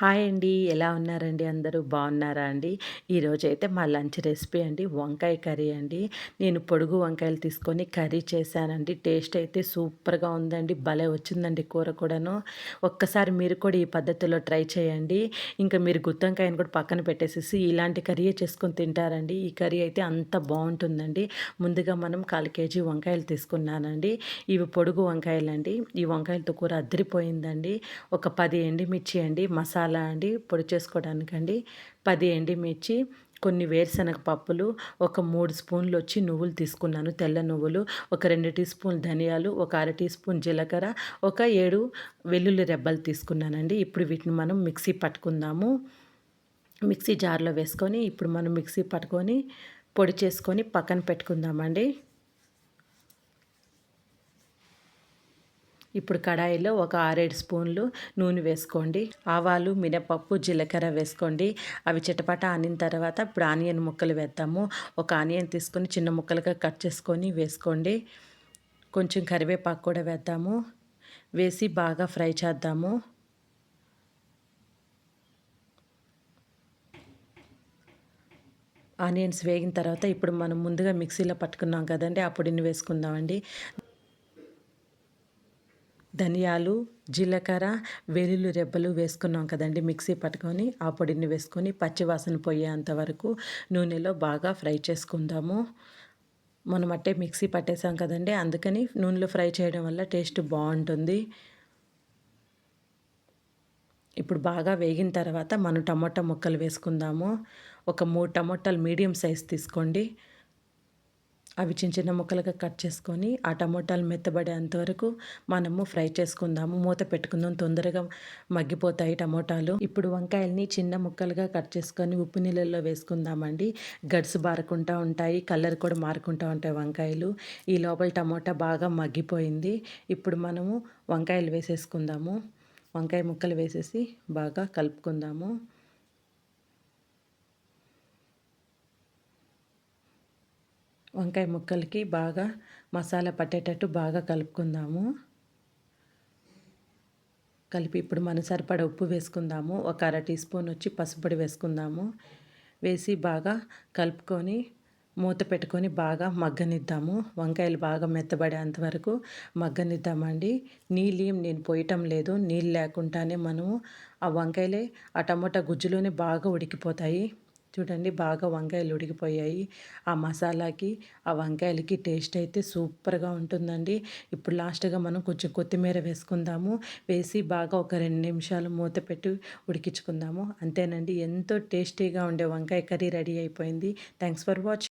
Hi అండి ఎలా ఉన్నారండి? అందరూ బాగున్నారా అండి? ఈరోజైతే మా లంచ్ రెసిపీ అండి వంకాయ కర్రీ అండి. నేను పొడుగు వంకాయలు తీసుకొని కర్రీ చేశానండి. టేస్ట్ అయితే సూపర్గా ఉందండి భలే వచ్చిందండి కూర కూడాను. ఒక్కసారి మీరు కూడా ఈ పద్ధతిలో ట్రై చేయండి. ఇంకా మీరు గుత్తొంకాయని కూడా పక్కన పెట్టేసేసి ఇలాంటి కర్రీ చేసుకొని తింటారండి. ఈ కర్రీ అయితే అంత బాగుంటుందండి. ముందుగా మనం కాలు కేజీ వంకాయలు తీసుకున్నానండి. ఇవి పొడుగు వంకాయలండి. ఈ వంకాయలతో కూర అద్దరిపోయిందండి ఒక పది ఎండిమిర్చి అండి మసాలా మసాలా అండి పొడి చేసుకోవడానికండి. పది ఎండిమిర్చి కొన్ని వేరుశనగ పప్పులు ఒక మూడు స్పూన్లు వచ్చి నువ్వులు తీసుకున్నాను తెల్ల నువ్వులు ఒక రెండు టీ స్పూన్ ధనియాలు ఒక అర టీ స్పూన్ జీలకర్ర ఒక ఏడు వెల్లుల్లి రెబ్బలు తీసుకున్నానండి. ఇప్పుడు వీటిని మనం మిక్సీ పట్టుకుందాము. మిక్సీ జార్లో వేసుకొని ఇప్పుడు మనం మిక్సీ పట్టుకొని పొడి చేసుకొని పక్కన పెట్టుకుందామండి. ఇప్పుడు కడాయిలో ఒక ఆరేడు స్పూన్లు నూనె వేసుకోండి. ఆవాలు మినపప్పు జీలకర్ర వేసుకోండి. అవి చిటపట ఆనిన తర్వాత ఇప్పుడు ఆనియన్ ముక్కలు వేద్దాము. ఒక ఆనియన్ తీసుకొని చిన్న ముక్కలుగా కట్ చేసుకొని వేసుకోండి. కొంచెం కరివేపాకు కూడా వేద్దాము. వేసి బాగా ఫ్రై చేద్దాము. ఆనియన్స్ వేగిన తర్వాత ఇప్పుడు మనం ముందుగా మిక్సీలో పట్టుకున్నాం కదండి ఆ పొడిని వేసుకుందామండి. ధనియాలు జీలకర్ర వెల్లుల్లి రెబ్బలు వేసుకున్నాం కదండి మిక్సీ పట్టుకొని ఆ పొడిని వేసుకొని పచ్చివాసన పోయేంత వరకు నూనెలో బాగా ఫ్రై చేసుకుందాము. మనం అట్టే మిక్సీ పట్టేసాం కదండి అందుకని నూనెలో ఫ్రై చేయడం వల్ల టేస్ట్ బాగుంటుంది. ఇప్పుడు బాగా వేగిన తర్వాత మనం టమోటా ముక్కలు వేసుకుందాము. ఒక మూడు టమోటాలు మీడియం సైజ్ తీసుకోండి. అవి చిన్న చిన్న ముక్కలుగా కట్ చేసుకొని ఆ టమోటాలు మెత్తబడేంత వరకు మనము ఫ్రై చేసుకుందాము. మూత పెట్టుకుందాం. తొందరగా మగ్గిపోతాయి టమోటాలు. ఇప్పుడు వంకాయల్ని చిన్న ముక్కలుగా కట్ చేసుకొని ఉప్పు నీళ్ళల్లో వేసుకుందామండి. గడ్స్ బారకుండా ఉంటాయి. కలర్ కూడా మారుకుంటూ ఉంటాయి వంకాయలు. ఈ లోపల టమోటా బాగా మగ్గిపోయింది. ఇప్పుడు మనము వంకాయలు వేసేసుకుందాము. వంకాయ ముక్కలు వేసేసి బాగా కలుపుకుందాము. వంకాయ ముక్కలకి బాగా మసాలా పట్టేటట్టు బాగా కలుపుకుందాము. కలిపి ఇప్పుడు మన సరిపడ ఉప్పు వేసుకుందాము. ఒక అర టీ స్పూన్ వచ్చి పసుపొడి వేసుకుందాము. వేసి బాగా కలుపుకొని మూత పెట్టుకొని బాగా మగ్గనిద్దాము. వంకాయలు బాగా మెత్తబడేంత వరకు మగ్గనిద్దామండి. నీళ్ళు ఏం నేను పోయటం లేదు. నీళ్ళు లేకుండానే మనము ఆ వంకాయలే ఆ టమోటా గుజ్జులోనే బాగా ఉడికిపోతాయి. చూడండి బాగా వంకాయలు ఉడికిపోయాయి. ఆ మసాలాకి ఆ వంకాయలకి టేస్ట్ అయితే సూపర్గా ఉంటుందండి. ఇప్పుడు లాస్ట్గా మనం కొంచెం కొత్తిమీర వేసుకుందాము. వేసి బాగా ఒక రెండు నిమిషాలు మూత పెట్టి ఉడికించుకుందాము. అంతేనండి ఎంతో టేస్టీగా ఉండే వంకాయ కర్రీ రెడీ అయిపోయింది. Thanks for watching